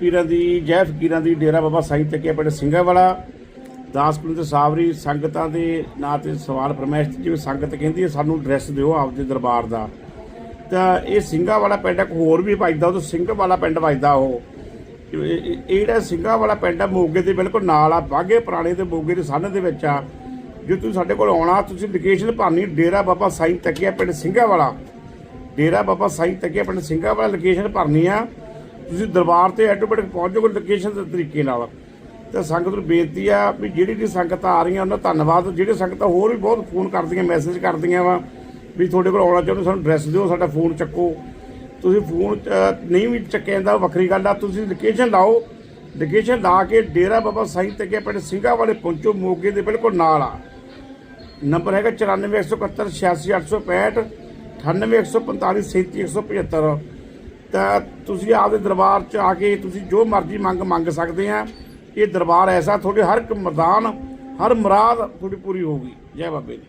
ਪੀਰਾਂ ਦੀ, ਜੈ ਫਕੀਰਾਂ ਦੀ, ਡੇਰਾ ਬਾਬਾ ਸਾਈਂ ਤੱਕਿਆ ਪਿੰਡ ਸਿੰਘਾ ਵਾਲਾ ਦਾਸ ਕੁਲ ਸਾਵਰੀ ਸੰਗਤਾਂ ਦੇ ਨਾਂ ਤੇ ਸਵਾਲ ਫਰਮਾਇਸ਼ ਜਿਵੇਂ ਸੰਗਤ ਕਹਿੰਦੀ ਹੈ, ਸਾਨੂੰ ਐਡਰੈਸ ਦਿਓ ਆਪਦੇ ਦਰਬਾਰ ਦਾ। ਤਾਂ ਇਹ ਸਿੰਘਾ ਵਾਲਾ ਪਿੰਡ ਇੱਕ ਹੋਰ ਵੀ ਵੱਜਦਾ, ਉਹ ਤੋਂ ਸਿੰਘ ਵਾਲਾ ਪਿੰਡ ਵੱਜਦਾ ਉਹ। ਇਹ ਜਿਹੜਾ ਸਿੰਘਾ ਵਾਲਾ ਪਿੰਡ ਆ, ਮੋਗੇ ਦੇ ਬਿਲਕੁਲ ਨਾਲ ਆ ਬਾਗੇ ਪੁਰਾਣੇ ਤੇ ਮੋਗੇ ਦੇ ਸੰਨ ਦੇ ਵਿੱਚ ਆ। ਜੇ ਤੁਸੀਂ ਸਾਡੇ ਕੋਲ ਆਉਣਾ, ਤੁਸੀਂ ਲੋਕੇਸ਼ਨ ਭਰਨੀ ਡੇਰਾ ਬਾਬਾ ਸਾਈਂ ਤੱਕਿਆ ਪਿੰਡ ਸਿੰਘਾ ਵਾਲਾ ਡੇਰਾ ਬਾਬਾ ਸਾਈਂ ਤੱਕਿਆ ਪਿੰਡ ਸਿੰਘਾ ਵਾਲਾ ਲੋਕੇਸ਼ਨ ਭਰਨੀ ਆ। ਤੁਸੀਂ ਦਰਬਾਰ ਤੇ ਆਟੋਮੈਟਿਕ ਪਹੁੰਚ ਜਾਓਗੇ ਲੋਕੇਸ਼ਨ ਦੇ ਤਰੀਕੇ ਨਾਲ। ਤੇ ਸੰਗਤ ਨੂੰ ਬੇਨਤੀ ਆ ਵੀ ਜਿਹੜੀ ਜਿਹੜੀ ਸੰਗਤਾਂ ਆ ਰਹੀਆਂ, ਉਹਨਾਂ ਦਾ ਧੰਨਵਾਦ। ਜਿਹੜੇ ਸੰਗਤਾਂ ਹੋਰ ਵੀ ਬਹੁਤ ਫੋਨ ਕਰਦੀਆਂ ਮੈਸੇਜ ਕਰਦੀਆਂ ਵਾ, ਵੀ ਤੁਹਾਡੇ ਕੋਲ ਆਉਣਾ ਚਾਹੁੰਦੇ, ਸਾਨੂੰ ਐਡਰੈਸ ਦਿਓ, ਸਾਡਾ ਫੋਨ ਚੱਕੋ। ਤੁਸੀਂ ਫੋਨ ਨਹੀਂ ਵੀ ਚੱਕਿਆ ਜਾਂਦਾ ਵੱਖਰੀ ਗੱਲ ਆ। ਤੁਸੀਂ ਲੋਕੇਸ਼ਨ ਲਾਓ। ਲੋਕੇਸ਼ਨ ਲਾ ਕੇ ਡੇਰਾ ਬਾਬਾ ਸਾਈਂ ਤੱਕਿਆ ਪਿੰਡ ਸਿੰਘਾ ਵਾਲੇ ਪਹੁੰਚੋ, ਮੋਗੇ ਦੇ ਬਿਲਕੁਲ ਨਾਲ ਆ। ਨੰਬਰ ਹੈਗਾ 9417 86865 98145 37175 ਤਾਂ ਤੁਸੀਂ ਆਪਦੇ ਦਰਬਾਰ ਚ ਆ ਕੇ ਤੁਸੀਂ ਜੋ ਮਰਜ਼ੀ ਮੰਗ ਮੰਗ ਸਕਦੇ ਆ। ਇਹ ਦਰਬਾਰ ਐਸਾ, ਤੁਹਾਡੇ ਹਰ ਇੱਕ ਮਰਦਾਨ, ਹਰ ਮੁਰਾਦ ਤੁਹਾਡੀ ਪੂਰੀ ਹੋਊਗੀ। ਜੈ ਬਾਬੇ ਦੀ।